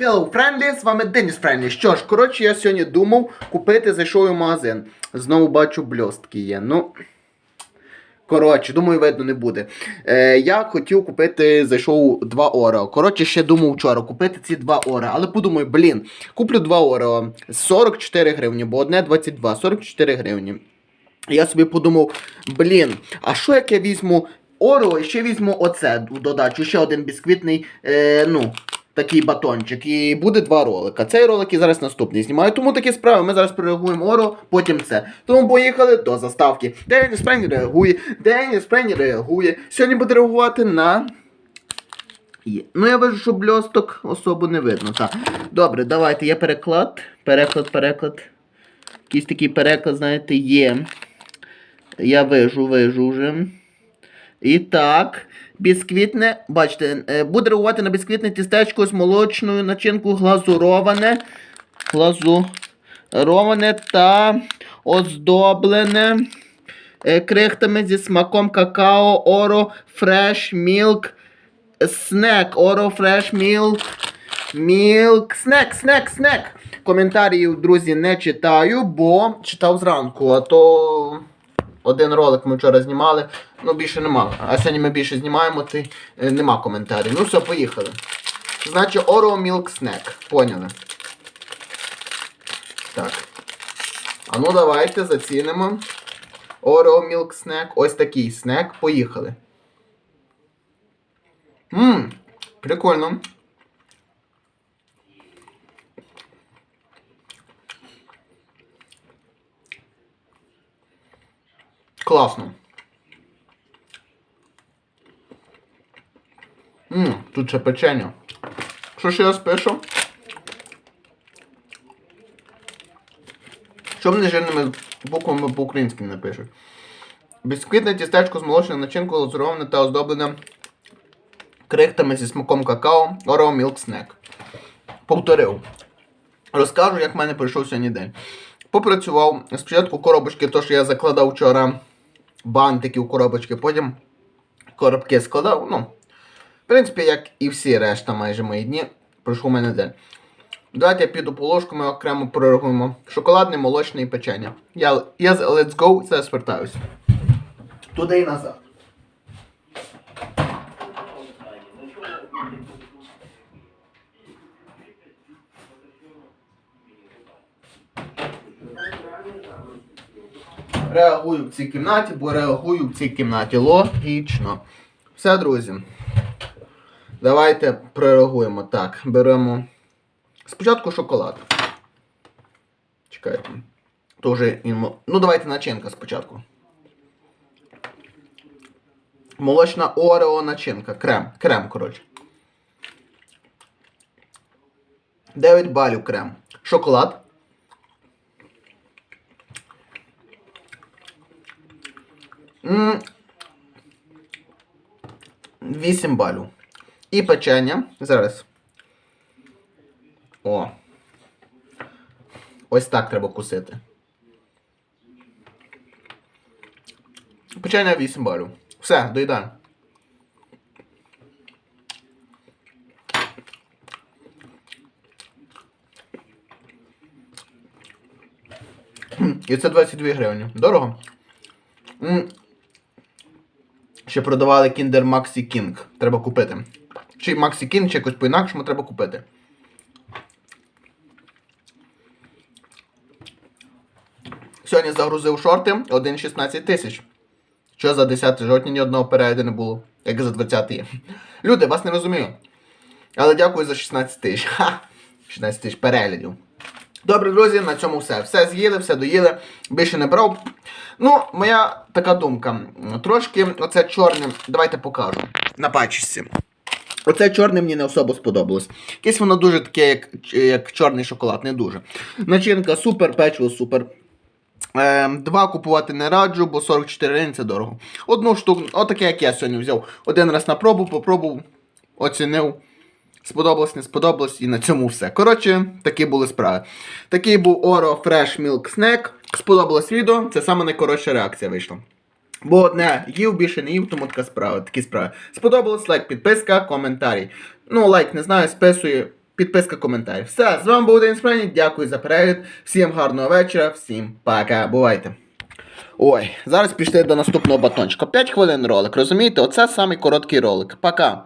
Hello, Friendly, з вами Деніс Friendly. Що ж, коротше, я сьогодні думав купити, зайшов у магазин. Знову бачу бльостки є. Ну. Коротше, думаю, видно не буде. Е, я хотів купити, зайшов два Орео. Коротше, ще думав вчора купити ці два Орео. Але подумаю, блін, куплю два Орео. 44 гривні, бо одне 22, 44 гривні. Я собі подумав, блін, а що як я візьму Орео і ще візьму оце в додачу, ще один бісквітний, е, ну, такий батончик. І буде два ролика. Цей ролик і зараз наступний знімаю. Тому такі справи. Ми зараз перереагуємо Орео, потім це. Тому поїхали до заставки. Деніс Прені реагує, Деніс Прені реагує. Сьогодні буде реагувати на. Ну, я бачу, що бльосток особо не видно. Так. Добре, давайте. Є переклад. Переклад, переклад. Якийсь такий переклад, знаєте, є. Я вижу, вижу вже. І так, бісквітне, бачите, е, буде реагувати на бісквітне тістечко з молочною начинкою глазуроване. Глазуроване та оздоблене е, крихтами зі смаком какао, оро, фреш, мілк, снек, оро, фреш, мілк. Мілк, снек, снек, снек. Коментарів, друзі, не читаю, бо читав зранку, а то один ролик ми вчора знімали, ну більше нема. А сьогодні ми більше знімаємо, то е, нема коментарів. Ну все, поїхали. Значить, Oreo Milk Snack. Поняли? Так. А ну давайте зацінимо. Oreo Milk Snack. Ось такий снек. Поїхали. Ммм, прикольно. Класно. Ммм, тут ще печення. Що ще я спишу? Що мені жирними буквами по-українськи не пишуть? Бісквітне тістечко з молочною начинкою лазуроване та оздоблене крихтами зі смаком какао Oreo Milk Snack. Повторив. Розкажу, як в мене пройшов сьогодні день. Попрацював спочатку коробочки, то що я закладав вчора бантики у коробочки, потім коробки складав. Ну, в принципі, як і всі решта майже мої дні, пройшов у мене день. Давайте я піду по ложку, ми окремо прорахуємо. Шоколадне, молочне і печення. Я, я з Let's Go, це звертаюся. Туди і назад. Реагую в цій кімнаті, бо реагую в цій кімнаті. Логічно. Все, друзі. Давайте прореагуємо. Так, беремо. Спочатку шоколад. Чекайте. То вже інмо... Ну, давайте начинка спочатку. Молочна Орео начинка. Крем. Крем, коротше. 9 балів крем. Шоколад. 8 балів. І печення. Зараз. О. Ось так треба кусити. Печення 8 балів. Все, доїдаємо. І це 22 гривні. Дорого? Ще продавали Kinder Maxi King. Треба купити. Чи Maxi King, чи якось по-інакшому треба купити. Сьогодні загрузив шорти 1,16 тисяч. Що за 10 жовтня ні одного перегляду не було, як за 20 є. Люди, вас не розумію. Але дякую за 16 тисяч. Ха! 16 тисяч переглядів. Добре, друзі, на цьому все. Все з'їли, все доїли. Більше не брав. Ну, моя така думка. Трошки оце чорне. Давайте покажу. На пачці. Оце чорне мені не особо сподобалось. Якесь воно дуже таке, як, як чорний шоколад, не дуже. Начинка супер, печиво супер. Е, два купувати не раджу, бо 44 гривень це дорого. Одну штуку, отаке, як я сьогодні взяв. Один раз на пробу, попробував, оцінив. Сподобалось, не сподобалось, і на цьому все. Коротше, такі були справи. Такий був Oro Fresh Milk Snack. Сподобалось відео, це саме найкоротша реакція вийшла. Бо одне їв, більше не їв, тому така справа, такі справи. Сподобалось, лайк, підписка, коментарі. Ну, лайк не знаю, списую. підписка, коментар. Все, з вами був Денис Френік, дякую за перегляд. Всім гарного вечора, всім пока, бувайте. Ой, зараз пішли до наступного батончика. 5 хвилин ролик, розумієте? Оце самий короткий ролик. Пока.